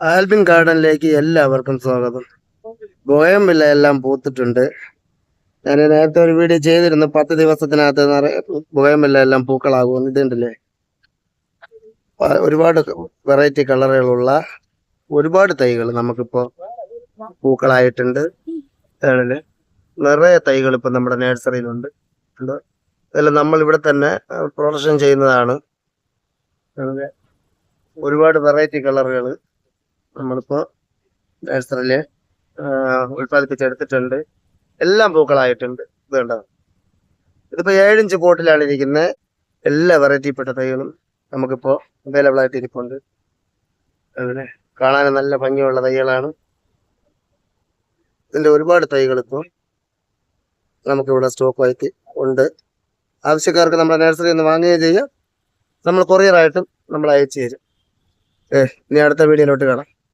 ആൽബിൻ ഗാർഡനിലേക്ക് എല്ലാവർക്കും സ്വാഗതം. ബോയംവില്ല എല്ലാം പൂത്തിട്ടുണ്ട്. ഞാൻ നേരത്തെ ഒരു വീഡിയോ ചെയ്തിരുന്നു പത്ത് ദിവസത്തിനകത്ത് ബോയം വില്ല എല്ലാം പൂക്കളാകും ഇതുണ്ടല്ലേ? ഒരുപാട് വെറൈറ്റി കളറുകളുള്ള ഒരുപാട് തൈകൾ നമുക്കിപ്പോ പൂക്കളായിട്ടുണ്ട്. നിറയെ തൈകൾ ഇപ്പൊ നമ്മുടെ നഴ്സറിയിലുണ്ട്. ഇതെല്ലാം നമ്മൾ ഇവിടെ തന്നെ പ്രൊഡക്ഷൻ ചെയ്യുന്നതാണ്. ഒരുപാട് വെറൈറ്റി കളറുകൾ നമ്മളിപ്പോ നഴ്സറിയിൽ ഉൽപ്പാദിപ്പിച്ചെടുത്തിട്ടുണ്ട്. എല്ലാം പൂക്കളായിട്ടുണ്ട്. ഇത് കണ്ടതാണ് ഇതിപ്പോ ഏഴിഞ്ച് പോട്ടിലാണ് ഇരിക്കുന്നത് എല്ലാ വെറൈറ്റിപ്പെട്ട തൈകളും നമുക്കിപ്പോ അവൈലബിൾ ആയിട്ട് ഇരിപ്പുണ്ട്. അതിനെ കാണാൻ നല്ല ഭംഗിയുള്ള തൈകളാണ്. ഇതിന്റെ ഒരുപാട് തൈകൾ ഇപ്പോൾ നമുക്കിവിടെ സ്റ്റോക്ക് ആയിട്ട് ഉണ്ട്. ആവശ്യക്കാർക്ക് നമ്മുടെ നഴ്സറി ഒന്ന് വാങ്ങുകയും ചെയ്യാം. നമ്മൾ കൊറിയറായിട്ടും നമ്മൾ അയച്ചു തരും. ഏ ഇനി അടുത്ത വീഡിയോയിലോട്ട് കാണാം.